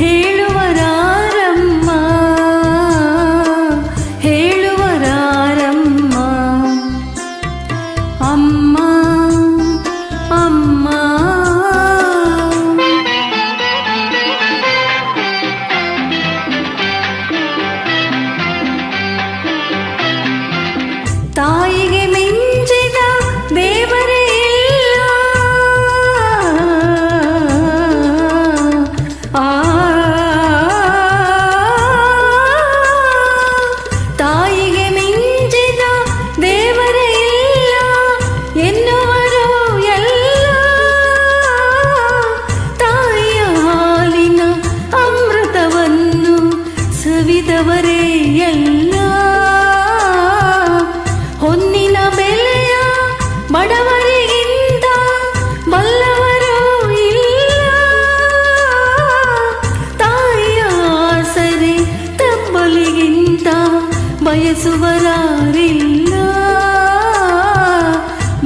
ಹೇಳುವರಾ ಹೊಂದಿದವರೇ ಎಲ್ಲ. ಹೊನ್ನಿನ ಬೆಲೆಯ ಬಡವರಿಗಿಂತ ಬಲ್ಲವರು ಇಲ್ಲ. ತಾಯಿಯ ಆಸರೆ ತಪ್ಪಲಿಗಿಂತ ಬಯಸುವರಾರಿಲ್ಲ.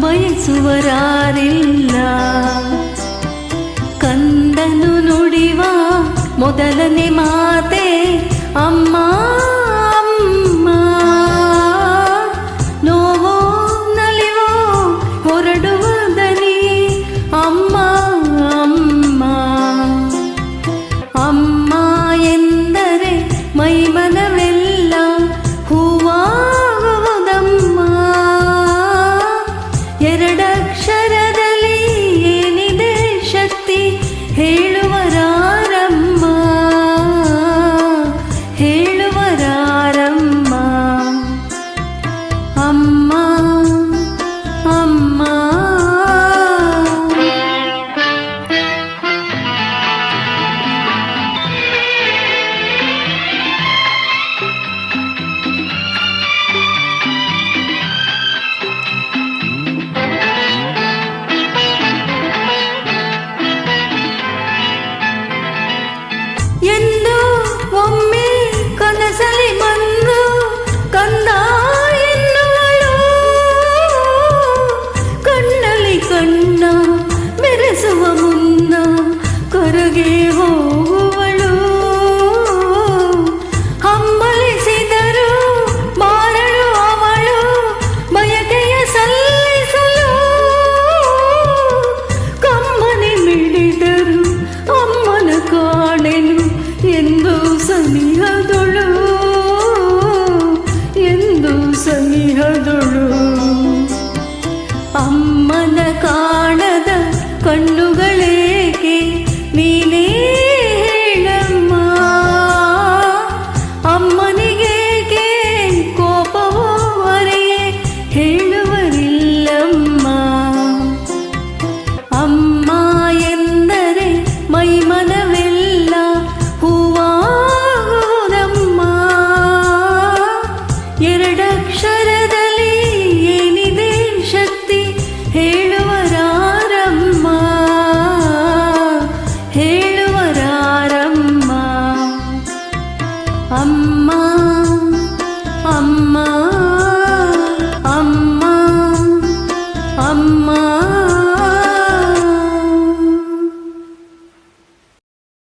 ಬಯಸುವರಾರಿಲ್ಲ. ಕಂದನು ನುಡಿವ ಮೊದಲನೇ ಮಾತೆ ಕಣ್ಣುಗಳೊಳು ಅಮ್ಮನ ಕಾಣದ ಕಣ್ಣುಗಳ